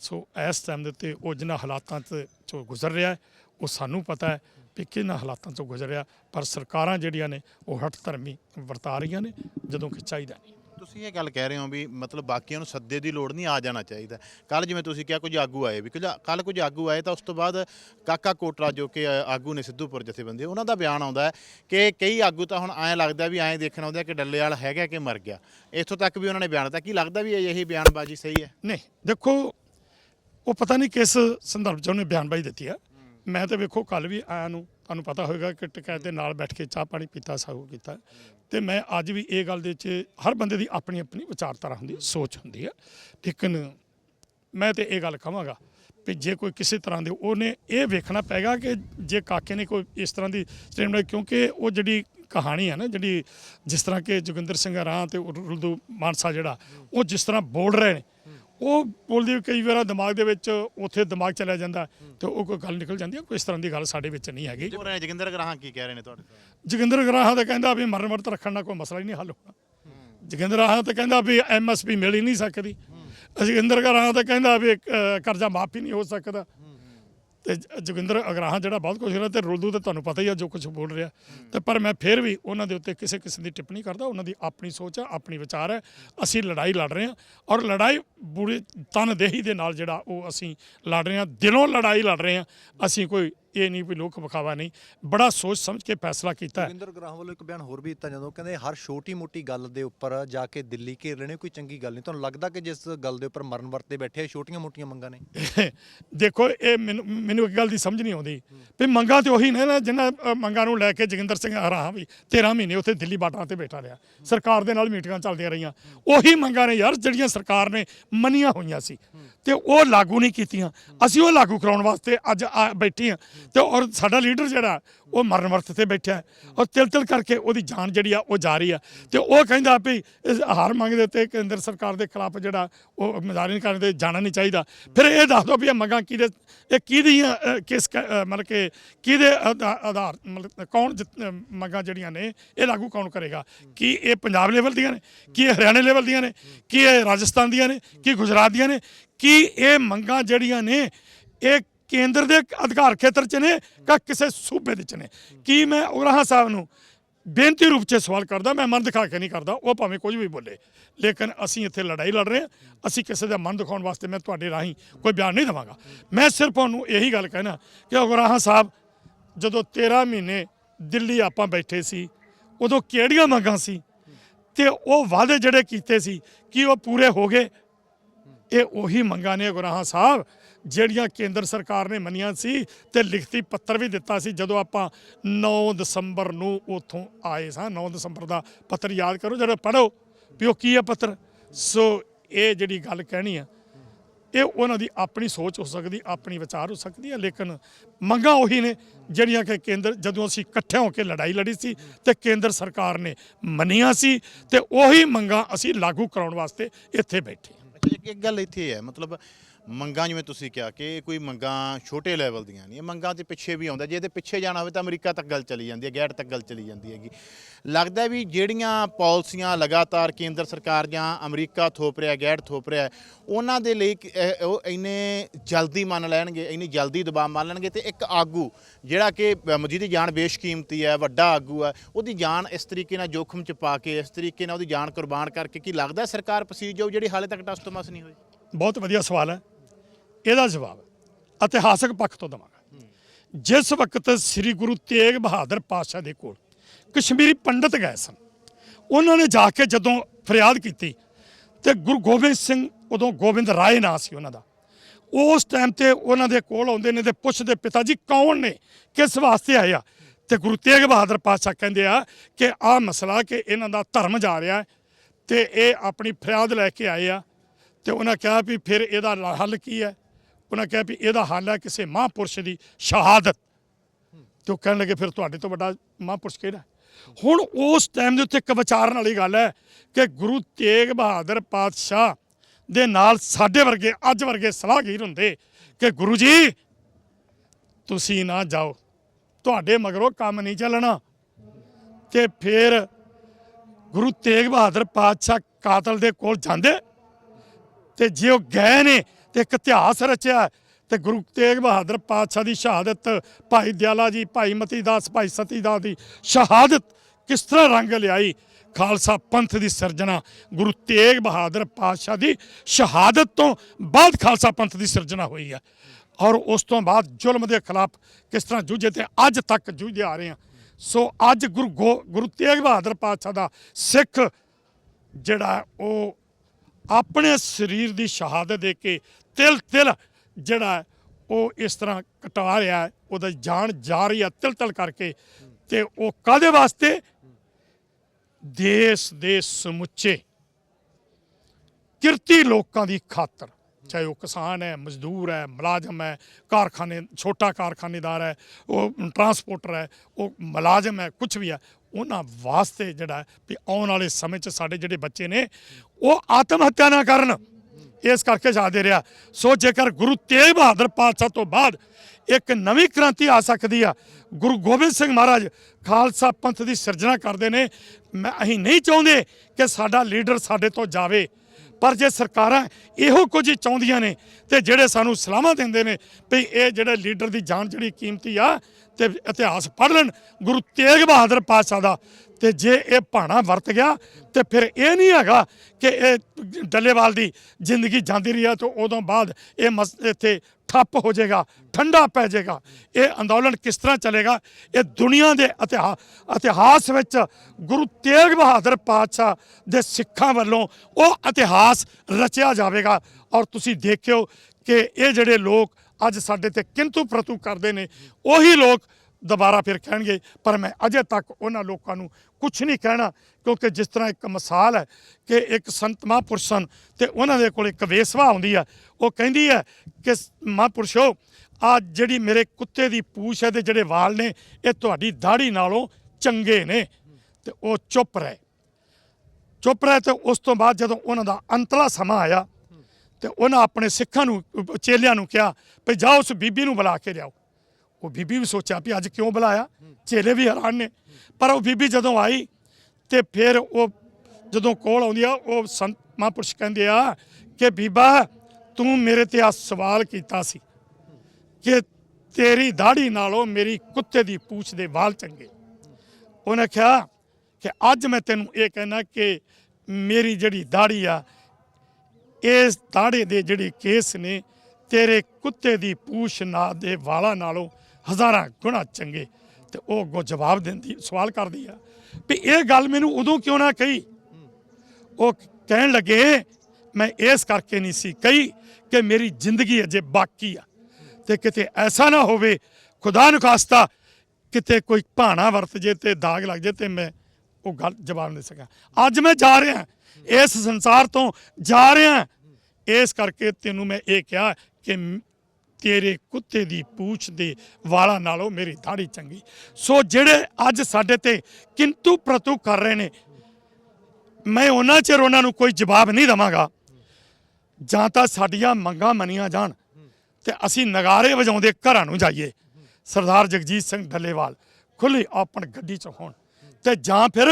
ਸੋ ਇਸ ਟਾਈਮ ਦੇ ਉੱਤੇ ਉਹ ਜਿਨ੍ਹਾਂ ਹਾਲਾਤਾਂ 'ਚ ਚੋਂ ਗੁਜ਼ਰ ਰਿਹਾ ਉਹ ਸਾਨੂੰ ਪਤਾ ਹੈ ਕਿ ਕਿਹਨਾਂ ਹਾਲਾਤਾਂ 'ਚੋਂ ਗੁਜ਼ਰਿਆ ਪਰ ਸਰਕਾਰਾਂ ਜਿਹੜੀਆਂ ਨੇ, ਉਹ ਹਟ ਧਰਮੀ ਵਰਤਾ ਰਹੀਆਂ ਨੇ ਜਦੋਂ ਕਿ ਚਾਹੀਦਾ ਨਹੀਂ। ਤੁਸੀਂ ਇਹ ਗੱਲ ਕਹਿ ਰਹੇ ਹੋ ਵੀ ਮਤਲਬ ਬਾਕੀਆਂ ਨੂੰ ਸੱਦੇ ਦੀ ਲੋੜ ਨਹੀਂ ਆ ਜਾਣਾ ਚਾਹੀਦਾ। ਕੱਲ ਜਿਵੇਂ ਤੁਸੀਂ ਕਿਹਾ ਕੁਝ ਆਗੂ ਆਏ ਵੀ, ਕੁਝ ਕੱਲ ਕੁਝ ਆਗੂ ਆਏ ਤਾਂ ਉਸ ਤੋਂ ਬਾਅਦ ਕਾਕਾ ਕੋਟਰਾ ਜੋ ਕਿ ਆਗੂ ਨੇ ਸਿੱਧੂਪੁਰ ਜਥੇਬੰਦੀ, ਉਹਨਾਂ ਦਾ ਬਿਆਨ ਆਉਂਦਾ ਹੈ ਕਿ ਕਈ ਆਗੂ ਤਾਂ ਹੁਣ ਐਂ ਲੱਗਦਾ ਵੀ ਐਂ ਦੇਖਣ ਆਉਂਦੇ ਆ ਕਿ ਡੱਲੇ ਵਾਲਾ ਹੈਗਾ ਕਿ ਮਰ ਗਿਆ। ਇੱਥੋਂ ਤੱਕ ਵੀ ਉਹਨਾਂ ਨੇ ਬਿਆਨ ਦਿੱਤਾ। ਕੀ ਲੱਗਦਾ ਵੀ ਇਹ ਬਿਆਨਬਾਜ਼ੀ ਸਹੀ ਹੈ? ਨਹੀਂ, ਦੇਖੋ, ਉਹ ਪਤਾ ਨਹੀਂ ਕਿਸ ਸੰਦਰਭ 'ਚ ਉਹਨੇ ਬਿਆਨਬਾਜ਼ੀ ਦਿੱਤੀ ਆ। ਮੈਂ ਤਾਂ ਵੇਖੋ ਕੱਲ ਵੀ ਆਇਆ ਨੂੰ ਤੁਹਾਨੂੰ ਪਤਾ ਹੋਵੇਗਾ ਕਿ ਟਕੈਤ ਦੇ ਨਾਲ ਬੈਠ ਕੇ ਚਾਹ ਪਾਣੀ ਪੀਤਾ, ਸਾਗੂ ਕੀਤਾ। ਤੇ ਮੈਂ ਅੱਜ ਵੀ ਇਹ ਗੱਲ ਦੇ ਵਿੱਚ ਹਰ ਬੰਦੇ ਦੀ ਆਪਣੀ ਆਪਣੀ ਵਿਚਾਰਧਾਰਾ ਹੁੰਦੀ, ਸੋਚ ਹੁੰਦੀ ਹੈ ਲੇਕਿਨ ਮੈਂ ਤੇ ਇਹ ਗੱਲ ਕਹਾਂਗਾ ਵੀ ਜੇ ਕੋਈ ਕਿਸੇ ਤਰ੍ਹਾਂ ਦੇ ਉਹਨੇ ਇਹ ਵੇਖਣਾ ਪੈਗਾ ਕਿ ਜੇ ਕਾਕੇ ਨੇ ਕੋਈ ਇਸ ਤਰ੍ਹਾਂ ਦੀ ਸਟੇਟਮੈਂਟ ਕਿਉਂਕਿ ਉਹ ਜਿਹੜੀ ਕਹਾਣੀ ਹੈ ਨਾ, ਜਿਹੜੀ ਜਿਸ ਤਰ੍ਹਾਂ ਕਿ ਜੋਗਿੰਦਰ ਸਿੰਘ ਰਾਹ ਤੇ ਉਰਦੂ ਮਾਨਸਾ ਜਿਹੜਾ, ਉਹ ਜਿਸ ਤਰ੍ਹਾਂ ਬੋਲ ਰਹੇ ਨੇ ਉਹ ਬੋਲਦੇ ਕਈ ਵਾਰ ਦਿਮਾਗ ਦੇ ਵਿੱਚ ਉੱਥੇ ਦਿਮਾਗ ਚਲਾ ਜਾਂਦਾ ਤੇ ਉਹ ਕੋਈ ਗੱਲ ਨਿਕਲ ਜਾਂਦੀ ਹੈ ਕੋਈ ਇਸ ਤਰ੍ਹਾਂ ਦੀ ਗੱਲ ਸਾਡੇ ਵਿੱਚ ਨਹੀਂ ਹੈਗੀ। ਹੋ ਰਹੇ ਜੋਗਿੰਦਰ ਗਰਾਹਾਂ ਕੀ ਕਹਿ ਰਹੇ ਨੇ ਤੁਹਾਡੇ ਜੋਗਿੰਦਰ ਗਰਾਹਾਂ ਤਾਂ ਕਹਿੰਦਾ ਵੀ ਮਰਨ ਵਰਤ ਰੱਖਣ ਨਾਲ ਕੋਈ ਮਸਲਾ ਹੀ ਨਹੀਂ ਹੱਲ ਹੋਣਾ। ਜੋਗਿੰਦਰ ਗਰਾਹਾਂ ਤਾਂ ਕਹਿੰਦਾ ਵੀ ਐਮਐਸਪੀ ਮਿਲ ਹੀ ਨਹੀਂ ਸਕਦੀ। ਜੋਗਿੰਦਰ ਗਰਾਹਾਂ ਤਾਂ ਕਹਿੰਦਾ ਵੀ ਕਰਜ਼ਾ ਮਾਫ ਹੀ ਨਹੀਂ ਹੋ ਸਕਦਾ। ਤੇ ਜੋਗਿੰਦਰ ਅਗਰਾਹਾਂ ਜਿਹੜਾ ਬਹੁਤ ਕੁਝ ਰਿਹਾ ਤੇ ਰੁਲਦੂ ਤੇ ਤੁਹਾਨੂੰ ਪਤਾ ਹੀ ਆ ਜੋ ਕੁਝ ਬੋਲ ਰਿਹਾ। ਤੇ ਪਰ ਮੈਂ ਫਿਰ ਵੀ ਉਹਨਾਂ ਦੇ ਉੱਤੇ ਕਿਸੇ ਕਿਸਮ ਦੀ ਟਿੱਪਣੀ ਕਰਦਾ, ਉਹਨਾਂ ਦੀ ਆਪਣੀ ਸੋਚ ਆ, ਆਪਣੀ ਵਿਚਾਰ ਹੈ ਅਸੀਂ ਲੜਾਈ ਲੜ ਰਹੇ ਹਾਂ ਔਰ ਲੜਾਈ ਬੁਰੀ ਤਨਦੇਹੀ ਦੇ ਨਾਲ ਜਿਹੜਾ ਉਹ ਅਸੀਂ ਲੜ ਰਹੇ ਹਾਂ ਦਿਲੋਂ ਲੜਾਈ ਲੜ ਰਹੇ ਹਾਂ ਅਸੀਂ ਕੋਈ ਇਹ ਨਹੀਂ ਵੀ ਲੋਕ ਵਿਖਾਵਾ ਨਹੀਂ ਬੜਾ ਸੋਚ ਸਮਝ ਕੇ ਫੈਸਲਾ ਕੀਤਾ ਹੈ। ਜੋਗਿੰਦਰ ਗਰਾਹਾਂ ਵੱਲੋਂ ਇੱਕ ਬਿਆਨ ਹੋਰ ਵੀ ਦਿੱਤਾ ਜਦੋਂ ਕਹਿੰਦੇ ਹਰ ਛੋਟੀ ਮੋਟੀ ਗੱਲ ਦੇ ਉੱਪਰ ਜਾ ਕੇ ਦਿੱਲੀ ਘੇਰ ਲੈਣੇ ਕੋਈ ਚੰਗੀ ਗੱਲ ਨਹੀਂ। ਤੁਹਾਨੂੰ ਲੱਗਦਾ ਕਿ ਜਿਸ ਗੱਲ ਦੇ ਉੱਪਰ ਮਰਨ ਵਰਤੇ ਬੈਠੇ ਛੋਟੀਆਂ ਮੋਟੀਆਂ ਮੰਗਾਂ ਨੇ? ਦੇਖੋ ਇਹ ਮੈਨੂੰ ਮੈਨੂੰ ਇੱਕ ਗੱਲ ਦੀ ਸਮਝ ਨਹੀਂ ਆਉਂਦੀ ਵੀ ਮੰਗਾਂ ਤੇ ਉਹੀ ਨੇ ਨਾ ਜਿਨ੍ਹਾਂ ਅ, ਮੰਗਾਂ ਨੂੰ ਲੈ ਕੇ ਜੋਗਿੰਦਰ ਸਿੰਘ ਹਰਾਹ ਵੀ 13 ਮਹੀਨੇ ਉੱਥੇ ਦਿੱਲੀ ਬਾਟਾਂ ਤੇ ਬੈਠਾ ਰਿਹਾ। ਸਰਕਾਰ ਦੇ ਨਾਲ ਮੀਟਿੰਗਾਂ ਚੱਲਦੀਆਂ ਰਹੀਆਂ। ਉਹੀ ਮੰਗਾਂ ਨੇ ਯਾਰ ਜਿਹੜੀਆਂ ਸਰਕਾਰ ਨੇ ਮੰਨੀਆਂ ਹੋਈਆਂ ਸੀ। ਤੇ ਉਹ ਲਾਗੂ ਨਹੀਂ ਕੀਤੀਆਂ। ਅਸੀਂ ਉਹ ਲਾਗੂ ਕਰਾਉਣ ਵਾਸਤੇ ਅੱਜ ਆ ਬੈਠੇ ਹਾਂ ਤੇ ਔਰ ਸਾਡਾ ਲੀਡਰ ਜਿਹੜਾ, ਉਹ ਮਰਨ ਵਰਤ ਤੇ ਬੈਠਾ ਹੈ। ਔਰ ਤਿਲ ਤਿਲ ਕਰਕੇ ਉਹਦੀ ਜਾਨ ਜਿਹੜੀ ਆ, ਉਹ ਜਾ ਰਹੀ ਆ। ਤੇ ਉਹ ਕਹਿੰਦਾ ਵੀ, ਇਸ ਹਾਰ ਮੰਗਦੇ ਉੱਤੇ ਕੇਂਦਰ ਸਰਕਾਰ ਦੇ ਖਿਲਾਫ ਜਿਹੜਾ ਉਹ ਮਜ਼ਾਰੀ ਕਰਨ ਦੇ ਜਾਣਾ ਨਹੀਂ ਚਾਹੀਦਾ। ਫਿਰ ਇਹ ਦੱਸ ਦਿਓ ਵੀ ਇਹ ਮੰਗਾਂ ਕਿਹਦੇ, ਇਹ ਕਿਹਦੀਆਂ ਕਿਸ ਕ- ਮਤਲਬ ਕਿ ਕਿਹਦੇ ਆਧਾ- ਆਧਾਰ, ਮਤਲਬ ਕੌਣ ਜਿ- ਮੰਗਾਂ ਜਿਹੜੀਆਂ ਨੇ, ਇਹ ਲਾਗੂ ਕੌਣ ਕਰੇਗਾ? ਕੀ ਇਹ ਪੰਜਾਬ ਲੈਵਲ ਦੀਆਂ ਨੇ? ਕੀ ਇਹ ਹਰਿਆਣਾ ਲੈਵਲ ਦੀਆਂ ਨੇ? ਕੀ ਇਹ ਰਾਜਸਥਾਨ ਦੀਆਂ ਨੇ? ਕੀ ਗੁਜਰਾਤ ਦੀਆਂ ਨੇ? ਕੀ ਇਹ ਮੰਗਾਂ ਜਿਹੜੀਆਂ ਨੇ, ਇਹ ਕੇਂਦਰ ਦੇ ਅਧਿਕਾਰ ਖੇਤਰ ਚ ਨੇ ਕਿ ਕਿਸੇ ਸੂਬੇ ਦੇ ਚ ਨੇ? ਕੀ ਮੈਂ ਉਗਰਾਹਾਂ ਸਾਹਿਬ ਨੂੰ ਬੇਨਤੀ ਰੂਪ ਚ ਸਵਾਲ ਕਰਦਾ, ਮੈਂ ਮਨ ਦਿਖਾ ਕੇ ਨਹੀਂ ਕਰਦਾ, ਉਹ ਭਾਵੇਂ ਕੁਝ ਵੀ ਬੋਲੇ। ਲੇਕਿਨ ਅਸੀਂ ਇੱਥੇ ਲੜਾਈ ਲੜ ਰਹੇ ਹਾਂ, ਅਸੀਂ ਕਿਸੇ ਦਾ ਮਨ ਦਿਖਾਉਣ ਵਾਸਤੇ ਮੈਂ ਤੁਹਾਡੇ ਰਾਹੀਂ ਕੋਈ ਬਿਆਨ ਨਹੀਂ ਦਵਾਂਗਾ। ਮੈਂ ਸਿਰਫ ਉਹਨੂੰ ਇਹੀ ਗੱਲ ਕਹਿਣਾ ਕਿ ਉਗਰਾਹਾਂ ਸਾਹਿਬ, ਜਦੋਂ 13 ਮਹੀਨੇ ਦਿੱਲੀ ਆਪਾਂ ਬੈਠੇ ਸੀ, ਉਦੋਂ ਕਿਹੜੀਆਂ ਮੰਗਾਂ ਸੀ? ਤੇ ਉਹ ਵਾਅਦੇ ਜਿਹੜੇ ਕੀਤੇ ਸੀ, ਕਿ ਉਹ ਪੂਰੇ ਹੋ ਗਏ? ਇਹ ਉਹੀ ਮੰਗਾਂ ਨੇ ਗੁਰਾਹਾਂ ਸਾਹਿਬ, ਜਿਹੜੀਆਂ ਕੇਂਦਰ ਸਰਕਾਰ ਨੇ ਮੰਨੀਆਂ ਸੀ ਤੇ ਲਿਖਤੀ ਪੱਤਰ ਵੀ ਦਿੱਤਾ ਸੀ ਜਦੋਂ ਆਪਾਂ 9 ਦਸੰਬਰ ਨੂੰ ਉੱਥੋਂ ਆਏ ਸਾਂ। 9 ਦਸੰਬਰ ਦਾ ਪੱਤਰ ਯਾਦ ਕਰੋ ਜਿਹੜਾ ਪੜੋ ਵੀ ਉਹ ਕੀ ਹੈ ਪੱਤਰ? ਸੋ ਇਹ ਜਿਹੜੀ ਗੱਲ ਕਹਿਣੀ ਆ, ਇਹ ਉਹਨਾਂ ਦੀ ਆਪਣੀ ਸੋਚ ਹੋ ਸਕਦੀ, ਆਪਣੀ ਵਿਚਾਰ ਹੋ ਸਕਦੀ ਹੈ ਲੇਕਿਨ ਮੰਗਾਂ ਉਹੀ ਨੇ ਜਿਹੜੀਆਂ ਕਿ ਕੇਂਦਰ ਜਦੋਂ ਅਸੀਂ ਇਕੱਠੇ ਹੋ ਕੇ ਲੜਾਈ ਲੜੀ ਸੀ ਤੇ ਕੇਂਦਰ ਸਰਕਾਰ ਨੇ ਮੰਨੀਆਂ ਸੀ ਤੇ ਉਹੀ ਮੰਗਾਂ ਅਸੀਂ ਲਾਗੂ ਕਰਾਉਣ ਵਾਸਤੇ ਇੱਥੇ ਬੈਠੇ ਇੱਕ- ਗੱਲ ਇੱਥੇ ਹੈ ਮਤਲਬ ਮੰਗਾਂ ਜਿਵੇਂ ਤੁਸੀਂ ਕਿਹਾ ਕਿ ਕੋਈ ਮੰਗਾਂ ਛੋਟੇ ਲੈਵਲ ਦੀਆਂ ਨਹੀਂ, ਇਹ ਮੰਗਾਂ ਤੇ ਪਿੱਛੇ ਵੀ ਆਉਂਦਾ। ਜੇ ਇਹਦੇ ਪਿੱਛੇ ਜਾਣਾ ਹੋਵੇ ਤਾਂ ਅਮਰੀਕਾ ਤੱਕ ਗੱਲ ਚਲੀ ਜਾਂਦੀ ਹੈ ਗੈਟ ਤੱਕ ਗੱਲ ਚਲੀ ਜਾਂਦੀ ਹੈਗੀ। ਲੱਗਦਾ ਵੀ ਜਿਹੜੀਆਂ ਪਾਲਿਸੀਆਂ ਲਗਾਤਾਰ ਕੇਂਦਰ ਸਰਕਾਰ ਜਾਂ ਅਮਰੀਕਾ ਥੋਪ ਰਿਹਾ ਗੈਟ ਥੋਪ ਰਿਹਾ, ਉਹਨਾਂ ਦੇ ਲਈ ਉਹ ਇੰਨੇ ਜਲਦੀ ਮੰਨ ਲੈਣਗੇ, ਇੰਨੀ ਜਲਦੀ ਦਬਾਅ ਮੰਨ ਲੈਣਗੇ ਤੇ ਇੱਕ ਆਗੂ, ਜਿਹੜਾ ਕਿ ਜਿਹਦੀ ਜਾਨ ਬੇਸ਼ਕੀਮਤੀ ਹੈ, ਵੱਡਾ ਆਗੂ ਹੈ, ਉਹਦੀ ਜਾਨ ਇਸ ਤਰੀਕੇ ਨਾਲ ਜੋਖਮ ਚ ਪਾ ਕੇ, ਇਸ ਤਰੀਕੇ ਨਾਲ ਉਹਦੀ ਜਾਨ ਕੁਰਬਾਨ ਕਰਕੇ, ਕੀ ਲੱਗਦਾ ਸਰਕਾਰ ਪਸੀਜ ਜਾਊ ਜਿਹੜੀ ਹਾਲੇ ਤੱਕ ਟਸ ਤੋਂ ਮਸ ਨਹੀਂ ਹੋਈ? ਬਹੁਤ ਵਧੀਆ ਸਵਾਲ ਹੈ। ਇਹਦਾ ਜਵਾਬ ਇਤਿਹਾਸਕ ਪੱਖ ਤੋਂ ਦਵਾਂਗਾ। ਜਿਸ ਵਕਤ ਸ੍ਰੀ ਗੁਰੂ ਤੇਗ ਬਹਾਦਰ ਪਾਤਸ਼ਾਹ ਦੇ ਕੋਲ ਕਸ਼ਮੀਰੀ ਪੰਡਤ ਗਏ ਸਨ, ਉਹਨਾਂ ਨੇ ਜਾ ਕੇ ਜਦੋਂ ਫਰਿਆਦ ਕੀਤੀ ਤੇ ਗੁਰੂ ਗੋਬਿੰਦ ਸਿੰਘ ਉਦੋਂ ਗੋਬਿੰਦ ਰਾਏ ਨਾਂ ਸੀ ਉਹਨਾਂ ਦਾ, ਉਸ ਟਾਈਮ ਤੇ ਉਹਨਾਂ ਦੇ ਕੋਲ ਆਉਂਦੇ ਨੇ ਤੇ ਪੁੱਛਦੇ ਪਿਤਾ ਜੀ ਕੌਣ ਨੇ? ਕਿਸ ਵਾਸਤੇ ਆਏ ਆ? ਤੇ ਗੁਰੂ ਤੇਗ ਬਹਾਦਰ ਪਾਤਸ਼ਾਹ ਕਹਿੰਦੇ ਆ ਕਿ ਆਹ ਮਸਲਾ ਕਿ ਇਹਨਾਂ ਦਾ ਧਰਮ ਜਾ ਰਿਹਾ ਹੈ ਤੇ ਇਹ ਆਪਣੀ ਫਰਿਆਦ ਲੈ ਕੇ ਆਏ ਆ ਤੇ ਉਹਨਾਂ ਕਿਹਾ ਵੀ ਫਿਰ ਇਹਦਾ ਹੱਲ ਕੀ ਹੈ? ਉਹਨਾਂ ਕਿਹਾ ਵੀ ਇਹਦਾ ਹੱਲ ਹੈ ਕਿਸੇ ਮਹਾਂਪੁਰਸ਼ ਦੀ ਸ਼ਹਾਦਤ। ਤੇ ਉਹ ਕਹਿਣ ਲੱਗੇ, ਫਿਰ ਤੁਹਾਡੇ ਤੋਂ ਵੱਡਾ ਮਹਾਂਪੁਰਸ਼ ਕਿਹੜਾ ਹੁਣ ਉਸ ਟਾਈਮ ਦੇ ਉੱਤੇ ਇੱਕ ਵਿਚਾਰਨ ਵਾਲੀ ਗੱਲ ਹੈ ਕਿ ਗੁਰੂ ਤੇਗ ਬਹਾਦਰ ਪਾਤਸ਼ਾਹ ਦੇ ਨਾਲ ਸਾਡੇ ਵਰਗੇ, ਅੱਜ ਵਰਗੇ ਸਲਾਹਗੀਰ ਹੁੰਦੇ ਕਿ ਗੁਰੂ ਜੀ, ਤੁਸੀਂ ਨਾ ਜਾਓ। ਤੁਹਾਡੇ ਮਗਰੋਂ ਕੰਮ ਨਹੀਂ ਚੱਲਣਾ। ਤੇ ਫਿਰ ਗੁਰੂ ਤੇਗ ਬਹਾਦਰ ਪਾਤਸ਼ਾਹ ਕਾਤਲ ਦੇ ਕੋਲ ਜਾਂਦੇ ਤੇ ਜੇ ਉਹ ਗਏ ਨੇ ਤੇ ਇੱਕ ਇਤਿਹਾਸ ਰਚਿਆ ਤੇ ਗੁਰੂ ਤੇਗ ਬਹਾਦਰ ਪਾਤਸ਼ਾਹ ਦੀ ਸ਼ਹਾਦਤ ਭਾਈ ਦਿਆਲਾ ਜੀ, ਭਾਈ ਮਤੀ ਦਾਸ ਭਾਈ ਸਤੀ ਦਾਸ ਦੀ ਸ਼ਹਾਦਤ ਕਿਸ ਤਰ੍ਹਾਂ ਰੰਗ ਲਿਆਈ? ਖਾਲਸਾ ਪੰਥ ਦੀ ਸਿਰਜਣਾ, ਗੁਰੂ ਤੇਗ ਬਹਾਦਰ ਪਾਤਸ਼ਾਹ ਦੀ ਸ਼ਹਾਦਤ ਤੋਂ ਬਾਅਦ ਖਾਲਸਾ ਪੰਥ ਦੀ ਸਿਰਜਣਾ ਹੋਈ ਹੈ। ਔਰ ਉਸ ਤੋਂ ਬਾਅਦ ਜ਼ੁਲਮ ਦੇ ਖਿਲਾਫ ਕਿਸ ਤਰ੍ਹਾਂ ਜੂਝੇ ਤੇ ਅੱਜ ਤੱਕ ਜੂਝਦੇ ਆ ਰਹੇ ਹਾਂ। ਸੋ ਅੱਜ ਗੁਰੂ ਗੋ- ਗੁਰੂ ਤੇਗ ਬਹਾਦਰ ਪਾਤਸ਼ਾਹ ਦਾ ਸਿੱਖ ਜਿਹੜਾ ਉਹ ਆਪਣੇ ਸਰੀਰ ਦੀ ਸ਼ਹਾਦਤ ਦੇ ਕੇ ਤਿਲ ਤਿਲ ਜਿਹੜਾ ਉਹ ਇਸ ਤਰ੍ਹਾਂ ਕਟਾ ਰਿਹਾ ਹੈ, ਉਹਦਾ ਜਾਨ ਜਾ ਰਹੀ ਹੈ ਤਿਲ ਤਿਲ ਕਰਕੇ। ਤੇ ਉਹ ਕਾਦੇ ਵਾਸਤੇ? ਦੇਸ਼ ਦੇ ਸਮੁੱਚੇ ਕਿਰਤੀ ਲੋਕਾਂ ਦੀ ਖਾਤਰ। ਚਾਹੇ ਉਹ ਕਿਸਾਨ ਹੈ, ਮਜ਼ਦੂਰ ਹੈ, ਮੁਲਾਜ਼ਮ ਹੈ, ਕਾਰਖਾਨੇ, ਛੋਟਾ ਕਾਰਖਾਨੇਦਾਰ ਹੈ, ਉਹ ਟਰਾਂਸਪੋਰਟਰ ਹੈ, ਉਹ ਮੁਲਾਜ਼ਮ ਹੈ ਕੁਝ ਵੀ ਹੈ, ਉਹਨਾਂ ਵਾਸਤੇ ਜਿਹੜਾ ਵੀ ਆਉਣ ਵਾਲੇ ਸਮੇਂ 'ਚ ਸਾਡੇ ਜਿਹੜੇ ਬੱਚੇ ਨੇ, ਉਹ ਆਤਮ ਹੱਤਿਆ ਨਾ ਕਰਨ। ਇਸ ਕਰਕੇ ਜਾਦੇ ਰਿਹਾ। ਸੋ ਜੇਕਰ ਗੁਰੂ ਤੇਗ ਬਹਾਦਰ ਪਾਤਸ਼ਾਹ ਤੋਂ ਬਾਅਦ ਇੱਕ ਨਵੀਂ ਕ੍ਰਾਂਤੀ ਆ ਸਕਦੀ ਆ, ਗੁਰੂ ਗੋਬਿੰਦ ਸਿੰਘ ਮਹਾਰਾਜ ਖਾਲਸਾ ਪੰਥ ਦੀ ਸਿਰਜਣਾ ਕਰਦੇ ਨੇ, ਮੈਂ ਅਸੀਂ ਨਹੀਂ ਚਾਹੁੰਦੇ ਕਿ ਸਾਡਾ ਲੀਡਰ ਸਾਡੇ ਤੋਂ ਜਾਵੇ। ਪਰ ਜੇ ਸਰਕਾਰਾਂ ਇਹੋ ਕੁਝ ਹੀ ਚਾਹੁੰਦੀਆਂ ਨੇ ਤੇ ਜਿਹੜੇ ਸਾਨੂੰ ਸਲਾਹਾਂ ਦਿੰਦੇ ਨੇ ਵੀ ਇਹ ਜਿਹੜੇ ਲੀਡਰ ਦੀ ਜਾਨ ਜਿਹੜੀ ਕੀਮਤੀ ਆ ਤੇ ਇਤਿਹਾਸ ਪੜ੍ਹ ਲੈਣ, ਗੁਰੂ ਤੇਗ ਬਹਾਦਰ ਪਾਤਸ਼ਾਹ ਦਾ, ਤੇ ਜੇ ਇਹ ਭਾਣਾ ਵਰਤ ਗਿਆ ਤੇ ਫਿਰ ਇਹ ਨਹੀਂ ਹੈਗਾ ਕਿ ਇਹ ਡੱਲੇਵਾਲ ਦੀ ਜ਼ਿੰਦਗੀ ਜਾਂਦੀ ਰਹੀ ਆ ਤੇ ਉਦੋਂ ਬਾਅਦ ਇਹ ਮਸ- ਇੱਥੇ ਠੱਪ ਹੋ ਜਾਏਗਾ, ਠੰਡਾ ਪੈ ਜਾਏਗਾ। ਇਹ ਅੰਦੋਲਨ ਕਿਸ ਤਰ੍ਹਾਂ ਚੱਲੇਗਾ? ਇਹ ਦੁਨੀਆ ਦੇ ਇਤਿਹਾਸ ਇਤਿਹਾਸ ਵਿੱਚ ਗੁਰੂ ਤੇਗ ਬਹਾਦਰ ਪਾਤਸ਼ਾਹ ਦੇ ਸਿੱਖਾਂ ਵੱਲੋਂ ਉਹ ਇਤਿਹਾਸ ਰਚਿਆ ਜਾਵੇਗਾ। ਔਰ ਤੁਸੀਂ ਦੇਖਿਓ ਕਿ ਇਹ ਜਿਹੜੇ ਲੋਕ ਅੱਜ ਸਾਡੇ ਤੇ ਕਿੰਤੂ ਪ੍ਰਤੂ ਕਰਦੇ ਨੇ, ਉਹੀ ਲੋਕ ਦੁਬਾਰਾ ਫਿਰ ਕਹਿਣਗੇ, ਪਰ ਮੈਂ ਅਜੇ ਤੱਕ ਉਹਨਾਂ ਲੋਕਾਂ ਨੂੰ ਕੁਝ ਨਹੀਂ ਕਹਿਣਾ, ਕਿਉਂਕਿ ਜਿਸ ਤਰ੍ਹਾਂ ਇੱਕ ਮਿਸਾਲ ਹੈ ਕਿ ਇੱਕ ਸੰਤ ਮਹਾਂਪੁਰਸ਼ ਸਨ ਤੇ ਉਹਨਾਂ ਦੇ ਕੋਲ ਇੱਕ ਵੇਸਵਾ ਆਉਂਦੀ ਆ, ਉਹ ਕਹਿੰਦੀ ਹੈ ਕਿ ਮਹਾਂਪੁਰਸ਼ੋ ਆ ਜਿਹੜੀ ਮੇਰੇ ਕੁੱਤੇ ਦੀ ਪੂਛ ਹੈ ਤੇ ਜਿਹੜੇ ਵਾਲ ਨੇ, ਇਹ ਤੁਹਾਡੀ ਦਾੜੀ ਨਾਲੋਂ ਚੰਗੇ ਨੇ। ਤੇ ਉਹ ਚੁੱਪ ਰਹੇ। ਚੁੱਪ ਰਹੇ ਤੇ ਉਸ ਤੋਂ ਬਾਅਦ ਜਦੋਂ ਉਹਨਾਂ ਦਾ ਅੰਤਲਾ ਸਮਾਂ ਆਇਆ, ਤੇ ਉਹਨਾਂ ਆਪਣੇ ਸਿੱਖਾਂ ਨੂੰ, ਚੇਲਿਆਂ ਨੂੰ ਕਿਹਾ ਵੀ ਜਾਓ ਉਸ ਬੀਬੀ ਨੂੰ ਬੁਲਾ ਕੇ ਲਿਆਓ। ਉਹ ਬੀਬੀ ਵੀ ਸੋਚਿਆ ਵੀ ਅੱਜ ਕਿਉਂ ਬੁਲਾਇਆ? ਚੇਲੇ ਵੀ ਹੈਰਾਨ ਨੇ। ਪਰ ਉਹ ਬੀਬੀ ਜਦੋਂ ਆਈ ਤੇ ਫਿਰ ਉਹ ਜਦੋਂ ਕੋਲ ਆਉਂਦੀ ਆ, ਉਹ ਸੰਤ ਮਹਾਂਪੁਰਸ਼ ਕਹਿੰਦੇ ਆ ਕਿ ਬੀਬਾ, ਤੂੰ ਮੇਰੇ ਤੇ ਆ ਸਵਾਲ ਕੀਤਾ ਸੀ ਕਿ ਤੇਰੀ ਦਾੜੀ ਨਾਲੋਂ ਮੇਰੀ ਕੁੱਤੇ ਦੀ ਪੂਛ ਦੇ ਵਾਲ ਚੰਗੇ। ਉਹਨੇ ਕਿਹਾ ਕਿ ਅੱਜ ਮੈਂ ਤੈਨੂੰ ਇਹ ਕਹਿਣਾ ਕਿ ਮੇਰੀ ਜਿਹੜੀ ਦਾੜੀ ਆ, ਇਸ ਦਾੜੇ ਦੇ ਜਿਹੜੇ ਕੇਸ ਨੇ, ਤੇਰੇ ਕੁੱਤੇ ਦੀ ਪੂਛ ਨਾ ਦੇ ਵਾਲਾਂ ਨਾਲੋਂ ਹਜ਼ਾਰਾਂ ਗੁਣਾ ਚੰਗੇ। ਤੇ ਉਹ ਅੱਗੋਂ ਜਵਾਬ ਦਿੰਦੀ, ਸਵਾਲ ਕਰਦੀ ਆ ਵੀ ਇਹ ਗੱਲ ਮੈਨੂੰ ਉਦੋਂ ਕਿਉਂ ਨਾ ਕਹੀ? ਉਹ ਕਹਿਣ ਲੱਗੇ, ਮੈਂ ਇਸ ਕਰਕੇ ਨਹੀਂ ਸੀ ਕਹੀ ਕਿ ਮੇਰੀ ਜ਼ਿੰਦਗੀ ਅਜੇ ਬਾਕੀ ਆ ਤੇ ਕਿਤੇ ਐਸਾ ਨਾ ਹੋਵੇ, ਖੁਦਾ ਨਖਾਸਤਾ, ਕਿਤੇ ਕੋਈ ਭਾਣਾ ਵਰਤ ਜੇ ਤੇ ਦਾਗ ਲੱਗ ਜੇ ਤੇ ਮੈਂ ਉਹ ਗੱਲ ਜਵਾਬ ਨਹੀਂ ਦੇ ਸਕਾਂ ਅੱਜ ਮੈਂ ਜਾ ਰਿਹਾ, ਇਸ ਸੰਸਾਰ ਤੋਂ ਜਾ ਰਿਹਾ। ਇਸ ਕਰਕੇ ਤੈਨੂੰ ਮੈਂ ਇਹ ਕਿਹਾ ਕਿ ਤੇਰੇ ਕੁੱਤੇ ਦੀ ਪੂਛ ਦੇ ਵਾਲਾਂ ਨਾਲੋਂ ਮੇਰੀ ਦਾੜੀ ਚੰਗੀ। ਸੋ ਜਿਹੜੇ ਅੱਜ ਸਾਡੇ ਤੇ ਕਿੰਤੂ ਪ੍ਰਤੂ ਕਰ ਰਹੇ ਨੇ, ਮੈਂ ਉਹਨਾਂ ਚਿਰ ਉਹਨਾਂ ਨੂੰ ਕੋਈ ਜਵਾਬ ਨਹੀਂ ਦਵਾਂਗਾ। ਜਾਂ ਤਾਂ ਸਾਡੀਆਂ ਮੰਗਾਂ ਮੰਨੀਆਂ ਜਾਣ ਤੇ ਅਸੀਂ ਨਗਾਰੇ ਵਜਾਉਂਦੇ ਘਰਾਂ ਨੂੰ ਜਾਈਏ। ਸਰਦਾਰ ਜਗਜੀਤ ਸਿੰਘ ਢੱਲੇਵਾਲ ਖੁੱਲੀ ਆਪਣ ਗੱਡੀ ਚ ਹੋਣ ਤੇ ਜਾਂ ਫਿਰ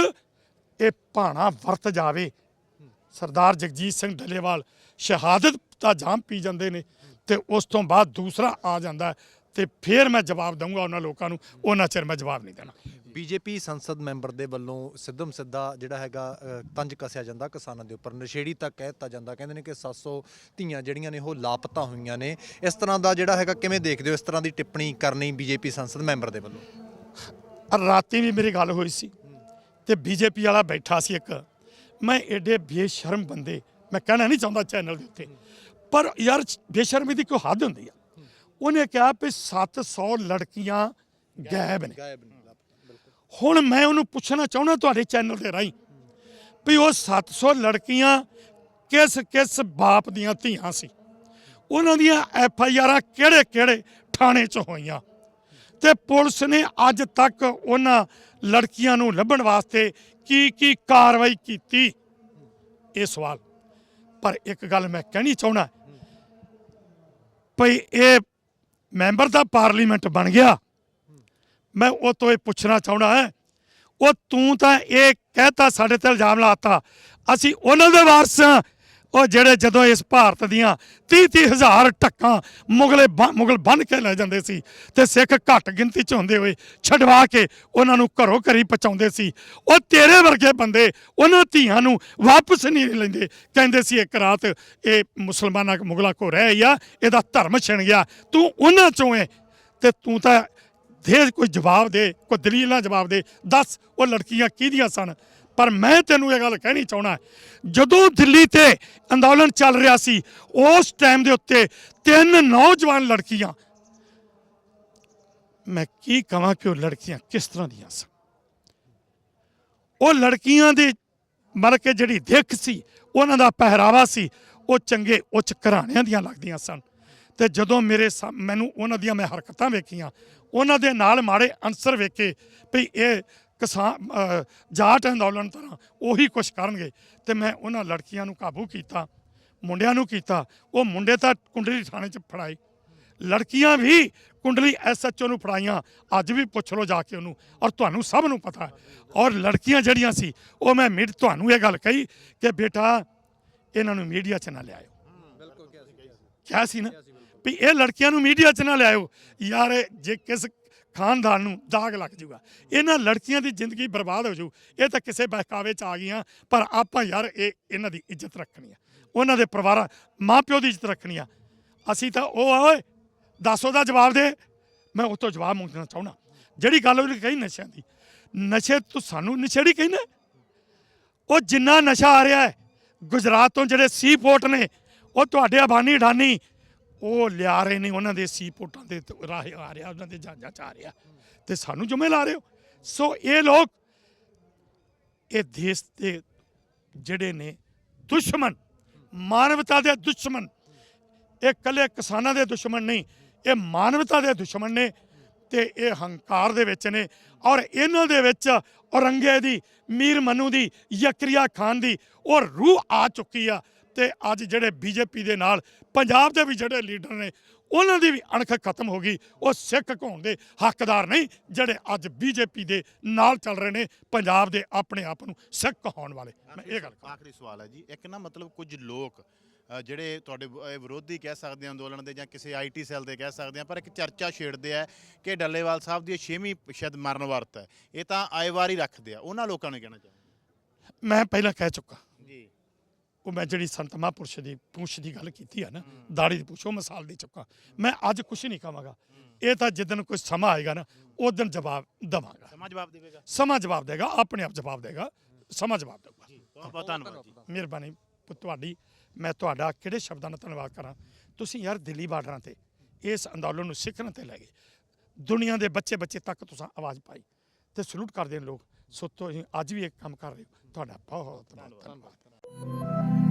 ਇਹ ਭਾਣਾ ਵਰਤ ਜਾਵੇ। ਸਰਦਾਰ ਜਗਜੀਤ ਸਿੰਘ ਢੱਲੇਵਾਲ ਸ਼ਹਾਦਤ ਦਾ ਜਾਮ ਪੀ ਜਾਂਦੇ ਨੇ। ਤੇ ਉਸ ਤੋਂ ਬਾਅਦ ਦੂਸਰਾ ਆ ਜਾਂਦਾ ਤੇ ਫਿਰ ਮੈਂ ਜਵਾਬ ਦਊਂਗਾ ਉਹਨਾਂ ਲੋਕਾਂ ਨੂੰ ਉਹਨਾਂ ਚਿਰ ਮੈਂ ਜਵਾਬ ਨਹੀਂ ਦੇਣਾ। ਬੀਜੇਪੀ ਸੰਸਦ ਮੈਂਬਰ ਦੇ ਵੱਲੋਂ ਸਿੱਧਮ ਸਿੱਧਾ ਜਿਹੜਾ ਹੈਗਾ ਤੰਜ ਕੱਸਿਆ ਜਾਂਦਾ ਕਿਸਾਨਾਂ ਦੇ ਉੱਪਰ। ਨਸ਼ੇੜੀ ਤੱਕ ਕਹਿ ਦਿੱਤਾ ਜਾਂਦਾ ਕਹਿੰਦੇ ਨੇ ਕਿ 700 ਧੀਆਂ ਜਿਹੜੀਆਂ ਨੇ ਉਹ ਲਾਪਤਾ ਹੋਈਆਂ ਨੇ। ਇਸ ਤਰ੍ਹਾਂ ਦਾ ਜਿਹੜਾ ਹੈਗਾ ਕਿਵੇਂ ਦੇਖਦੇ ਹੋ ਇਸ ਤਰ੍ਹਾਂ ਦੀ ਟਿੱਪਣੀ ਕਰਨੀ ਬੀਜੇਪੀ ਸੰਸਦ ਮੈਂਬਰ ਦੇ ਵੱਲੋਂ? ਰਾਤੀ ਵੀ ਮੇਰੀ ਗੱਲ ਹੋਈ ਸੀ ਤੇ ਬੀਜੇਪੀ ਵਾਲਾ ਬੈਠਾ ਸੀ ਇੱਕ। ਮੈਂ ਏਡੇ ਬੇਸ਼ਰਮ ਬੰਦੇ ਮੈਂ ਕਹਿਣਾ ਨਹੀਂ ਚਾਹੁੰਦਾ ਚੈਨਲ ਦੇ ਉੱਤੇ। ਪਰ ਯਾਰ ਬੇਸ਼ਰਮੀ ਦੀ ਕੋਈ ਹੱਦ ਹੁੰਦੀ ਆ। ਉਹਨੇ ਕਿਹਾ ਵੀ 700 ਲੜਕੀਆਂ ਗਾਇਬ ਨੇ। ਹੁਣ ਮੈਂ ਉਹਨੂੰ ਪੁੱਛਣਾ ਚਾਹੁੰਦਾ ਤੁਹਾਡੇ ਚੈਨਲ ਦੇ ਰਾਹੀਂ ਵੀ ਉਹ 700 ਲੜਕੀਆਂ ਕਿਸ ਕਿਸ ਬਾਪ ਦੀਆਂ ਧੀਆਂ ਸੀ? ਉਹਨਾਂ ਦੀਆਂ ਐਫ ਆਈ ਆਰਾਂ ਕਿਹੜੇ ਕਿਹੜੇ ਥਾਣੇ 'ਚ ਹੋਈਆਂ? ਤੇ ਪੁਲਿਸ ਨੇ ਅੱਜ ਤੱਕ ਉਹਨਾਂ ਲੜਕੀਆਂ ਨੂੰ ਲੱਭਣ ਵਾਸਤੇ ਕੀ ਕੀ ਕਾਰਵਾਈ ਕੀਤੀ? ਇਹ ਸਵਾਲ। ਪਰ ਇੱਕ ਗੱਲ ਮੈਂ ਕਹਿਣੀ ਚਾਹਣਾ ਭਈ ਇਹ ਮੈਂਬਰ ਦਾ ਪਾਰਲੀਮੈਂਟ ਬਣ ਗਿਆ। ਮੈਂ ਉਹ ਤੋਂ ਇਹ ਪੁੱਛਣਾ ਚਾਹੁੰਦਾ ਹੈ, ਉਹ ਤੂੰ ਤਾਂ ਇਹ ਕਹਿਤਾ ਸਾਡੇ ਤੇ ਇਲਜ਼ਾਮ ਲਾਤਾ ਅਸੀਂ ਉਹਨਾਂ ਦੇ ਵਾਰਸ ਉਹ ਜਿਹੜੇ ਜਦੋਂ ਇਸ ਭਾਰਤ ਦੀਆਂ 30 30 ਹਜ਼ਾਰ ਟੱਕਾਂ ਮੁਗਲੇ ਬੰ- ਮੁਗਲ ਬੰਨ ਕੇ ਲੈ ਜਾਂਦੇ ਸੀ ਤੇ ਸਿੱਖ ਘੱਟ ਗਿਣਤੀ ਚ ਹੁੰਦੇ ਹੋਏ ਛਡਵਾ ਕੇ ਉਹਨਾਂ ਨੂੰ ਘਰੋਂ ਘਰੀ ਪਹੁੰਚਾਉਂਦੇ ਸੀ, ਉਹ ਤੇਰੇ ਵਰਗੇ ਬੰਦੇ ਉਹਨਾਂ ਧੀਆਂ ਨੂੰ ਵਾਪਸ ਨਹੀਂ ਲੈਂਦੇ। ਕਹਿੰਦੇ ਸੀ, ਇੱਕ ਰਾਤ ਇਹ ਮੁਸਲਮਾਨਾਂ ਮੁਗਲਾਂ ਕੋ ਰਹਿ ਗਿਆ ਇਹਦਾ ਧਰਮ ਛਿਣ ਗਿਆ, ਤੂੰ ਉਹਨਾਂ ਚੋਂ ਹੈ ਤੇ ਤੂੰ ਤਾਂ ਦੇ ਕੋਈ ਜਵਾਬ ਦੇ, ਕੋਈ ਦਲੀਲ ਨਾਲ ਜਵਾਬ ਦੇ, ਦੱਸ ਉਹ ਲੜਕੀਆਂ ਕਿਹਦੀਆਂ ਸਨ? ਪਰ ਮੈਂ ਤੈਨੂੰ ਇਹ ਗੱਲ ਕਹਿਣੀ ਚਾਹਣਾ ਜਦੋਂ ਦਿੱਲੀ ਤੇ ਅੰਦੋਲਨ ਚੱਲ ਰਿਹਾ ਸੀ, ਉਸ ਟਾਈਮ ਦੇ ਉੱਤੇ ਤਿੰਨ ਨੌਜਵਾਨ ਲੜਕੀਆਂ, ਮੈਂ ਕੀ ਕਹਾਂ ਕਿ ਉਹ ਲੜਕੀਆਂ ਕਿਸ ਤਰ੍ਹਾਂ ਦੀਆਂ ਸਨ? ਉਹ ਲੜਕੀਆਂ ਦੀ ਮਰ ਕੇ ਜਿਹੜੀ ਦਿੱਖ ਸੀ, ਉਹਨਾਂ ਦਾ ਪਹਿਰਾਵਾ ਸੀ, ਉਹ ਚੰਗੇ ਉੱਚ ਘਰਾਣਿਆਂ ਦੀਆਂ ਲੱਗਦੀਆਂ ਸਨ। ਤੇ ਜਦੋਂ ਮੇਰੇ ਸਾ- ਮੈਨੂੰ ਉਹਨਾਂ ਦੀਆਂ ਮੈਂ ਹਰਕਤਾਂ ਵੇਖੀਆਂ, ਉਹਨਾਂ ਦੇ ਨਾਲ ਮਾੜੇ ਅਨਸਰ ਵੇਖੇ ਵੀ ਇਹ ਕਿਸਾਨ ਜਾਟ ਅੰਦੋਲਨ ਤਰ੍ਹਾਂ ਉਹੀ ਕੁਛ ਕਰਨਗੇ। ਤੇ ਮੈਂ ਉਹਨਾਂ ਲੜਕੀਆਂ ਨੂੰ ਕਾਬੂ ਕੀਤਾ ਮੁੰਡਿਆਂ ਨੂੰ ਕੀਤਾ। ਉਹ ਮੁੰਡੇ ਤਾਂ ਕੁੰਡਲੀ ਥਾਣੇ 'ਚ ਫੜਾਏ। ਲੜਕੀਆਂ ਵੀ ਕੁੰਡਲੀ ਐਸਐਚਓ ਨੂੰ ਫੜਾਈਆਂ। ਅੱਜ ਵੀ ਪੁੱਛ ਲਓ ਜਾ ਕੇ ਉਹਨੂੰ। ਔਰ ਤੁਹਾਨੂੰ ਸਭ ਨੂੰ ਪਤਾ। ਹੈ ਔਰ ਲੜਕੀਆਂ ਜਿਹੜੀਆਂ ਸੀ ਉਹ ਮੈਂ ਮੀਡ ਤੁਹਾਨੂੰ ਇਹ ਗੱਲ ਕਹੀ ਕਿ ਬੇਟਾ ਇਹਨਾਂ ਨੂੰ ਮੀਡੀਆ 'ਚ ਨਾ ਲਿਆਇਓ। ਕਿਹਾ ਸੀ ਨਾ ਵੀ ਇਹ ਲੜਕੀਆਂ ਨੂੰ ਮੀਡੀਆ 'ਚ ਨਾ ਲਿਆਇਓ। ਯਾਰ ਜੇ ਕਿਸ ਖਾਨਦਾਨ ਨੂੰ ਦਾਗ ਲੱਗ ਜੂਗਾ। ਇਹਨਾਂ ਲੜਕੀਆਂ ਦੀ ਜ਼ਿੰਦਗੀ ਬਰਬਾਦ ਹੋ ਜਾਊ ਇਹ ਤਾਂ ਕਿਸੇ ਬਹਿਕਾਵੇ 'ਚ ਆ ਗਈਆਂ, ਪਰ ਆਪਾਂ ਯਾਰ ਇਹ ਇਹਨਾਂ ਦੀ ਇੱਜ਼ਤ ਰੱਖਣੀ ਆ। ਉਹਨਾਂ ਦੇ ਪਰਿਵਾਰਾਂ, ਮਾਪਿਓ ਦੀ ਇੱਜ਼ਤ ਰੱਖਣੀ ਆ। ਅਸੀਂ ਤਾਂ ਉਹ ਆ, ਓਏ, ਦੱਸ ਉਹਦਾ ਜਵਾਬ ਦੇ। ਮੈਂ ਉਹ ਤੋਂ ਜਵਾਬ ਮੰਗਣਾ ਚਾਹੁੰਦਾ। ਜਿਹੜੀ ਗੱਲ ਉਹਨੇ ਕਹੀ ਨਸ਼ਿਆਂ ਦੀ, ਨਸ਼ੇ ਤੂੰ ਸਾਨੂੰ ਨਸ਼ੇੜੀ ਕਹਿੰਦਾ। ਉਹ ਜਿੰਨਾ ਨਸ਼ਾ ਆ ਰਿਹਾ ਹੈ, ਗੁਜਰਾਤ ਤੋਂ ਜਿਹੜੇ ਸੀ ਪੋਰਟ ਨੇ, ਉਹ ਤੁਹਾਡੇ ਅਬਾਨੀ ਢਾਨੀ ਉਹ ਲਿਆ ਰਹੇ ਨੇ ਉਹਨਾਂ ਦੇ ਸੀ ਪੋਰਟਾਂ ਦੇ ਤੇ ਰਾਹ ਆ ਰਿਹਾ, ਉਹਨਾਂ ਦੇ ਜਹਾਜ਼ਾਂ ਚ ਆ ਰਿਹਾ। ਤੇ ਸਾਨੂੰ ਜੁਮੇ ਲਾ ਰਹੇ ਹੋ। ਸੋ ਇਹ ਲੋਕ ਇਹ ਦੇਸ਼ ਦੇ ਜਿਹੜੇ ਨੇ ਦੁਸ਼ਮਣ, ਮਾਨਵਤਾ ਦੇ ਦੁਸ਼ਮਣ, ਇਹ ਕੱਲੇ ਕਿਸਾਨਾਂ ਦੇ ਦੁਸ਼ਮਣ ਨਹੀਂ, ਇਹ ਮਾਨਵਤਾ ਦੇ ਦੁਸ਼ਮਣ ਨੇ ਤੇ ਇਹ ਹੰਕਾਰ ਦੇ ਵਿੱਚ ਨੇ ਔਰ ਇਹਨਾਂ ਦੇ ਵਿੱਚ ਔਰੰਗੇ ਦੀ, ਮੀਰ ਮਨੂ ਦੀ, ਯਕਰੀਆ ਖਾਨ ਦੀ ਉਹ ਰੂਹ ਆ ਚੁੱਕੀ ਆ। ਤੇ ਅੱਜ ਜਿਹੜੇ ਬੀਜੇਪੀ ਦੇ ਨਾਲ ਪੰਜਾਬ ਦੇ ਵੀ ਜਿਹੜੇ ਲੀਡਰ ਨੇ ਉਹਨਾਂ ਦੀ ਵੀ ਅਣਖ ਖਤਮ ਹੋ ਗਈ। ਉਹ ਸਿੱਖ ਕਹਾਉਣ ਦੇ ਹੱਕਦਾਰ ਨਹੀਂ ਜਿਹੜੇ ਅੱਜ ਬੀਜੇਪੀ ਦੇ ਨਾਲ ਚੱਲ ਰਹੇ ਨੇ ਪੰਜਾਬ ਦੇ ਆਪਣੇ ਆਪ ਨੂੰ ਸਿੱਖ ਕਹਾਉਣ ਵਾਲੇ। ਮੈਂ ਇਹ ਗੱਲ ਆਖਰੀ ਸਵਾਲ ਹੈ ਜੀ ਇੱਕ ਨਾ ਮਤਲਬ ਕੁਝ ਲੋਕ ਜਿਹੜੇ ਤੁਹਾਡੇ ਵਿਰੋਧੀ ਕਹਿ ਸਕਦੇ ਆ ਅੰਦੋਲਨ ਦੇ ਜਾਂ ਕਿਸੇ ਆਈਟੀ ਸੈੱਲ ਦੇ ਕਹਿ ਸਕਦੇ ਆ ਪਰ ਇੱਕ ਚਰਚਾ ਛੇੜਦੇ ਆ ਕਿ ਡੱਲੇਵਾਲ ਸਾਹਿਬ ਦੀ ਛੇਵੀਂ ਸ਼ਾਇਦ ਮਰਨ ਵਰਤ ਹੈ। ਇਹ ਤਾਂ ਆਏ ਵਾਰ ਰੱਖਦੇ ਆ। ਉਹਨਾਂ ਲੋਕਾਂ ਨੂੰ ਕਹਿਣਾ ਚਾਹੁੰਦਾ ਮੈਂ ਪਹਿਲਾਂ ਕਹਿ ਚੁੱਕਾ। ਉਹ ਮੈਂ ਜਿਹੜੀ ਸੰਤ ਮਹਾਂਪੁਰਸ਼ ਦੀ ਪੁੱਛ ਦੀ ਗੱਲ ਕੀਤੀ ਆ ਨਾ ਦਾੜੀ ਦੀ ਪੁੱਛ ਉਹ ਮਿਸਾਲ ਦੇ ਚੁੱਕਾ। ਮੈਂ ਅੱਜ ਕੁਝ ਨਹੀਂ ਕਹਾਂਗਾ। ਇਹ ਤਾਂ ਜਿੱਦਨ ਕੋਈ ਸਮਾਂ ਆਏਗਾ ਨਾ ਉਸ ਦਿਨ ਜਵਾਬ ਦਵਾਂਗਾ। ਸਮਾਂ ਜਵਾਬ ਦੇਵੇਗਾ? ਸਮਾਂ ਜਵਾਬ ਦੇਗਾ ਆਪਣੇ ਆਪ ਜਵਾਬ ਦੇਗਾ ਸਮਾਂ ਜਵਾਬ ਦੇਗਾ ਬਹੁਤ ਬਹੁਤ ਧੰਨਵਾਦ ਜੀ। ਮਿਹਰਬਾਨੀ ਤੁਹਾਡੀ। ਮੈਂ ਤੁਹਾਡਾ ਕਿਹੜੇ ਸ਼ਬਦਾਂ ਨਾਲ ਧੰਨਵਾਦ ਕਰਾਂ? ਤੁਸੀਂ ਯਾਰ ਦਿੱਲੀ ਬਾਰਡਰਾਂ ਤੇ ਇਸ ਅੰਦੋਲਨ ਨੂੰ ਸਿੱਖਣ ਤੇ ਲੈ ਗਏ। ਦੁਨੀਆ ਦੇ ਬੱਚੇ ਬੱਚੇ ਤੱਕ ਤੁਸੀਂ ਆਵਾਜ਼ ਪਾਈ ਤੇ ਸਲੂਟ ਕਰਦੇ ਨੇ ਲੋਕ। ਸੋ ਤੁਸੀਂ ਅੱਜ ਵੀ ਇੱਕ ਕੰਮ ਕਰ ਰਹੇ ਹੋ। ਤੁਹਾਡਾ ਬਹੁਤ ਬਹੁਤ ਧੰਨਵਾਦ। Thank you.